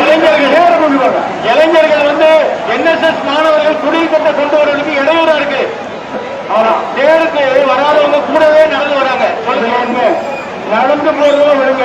இளைஞர்கள் இளைஞர்கள் வந்து என்எஸ்எஸ் மாணவர்கள் குடியிருக்க கொண்டவர்களுக்கு இடையூறா இருக்கு நேருக்கு வராதவங்க கூடவே நடந்து வராங்க நடந்து போறதும் விடுங்க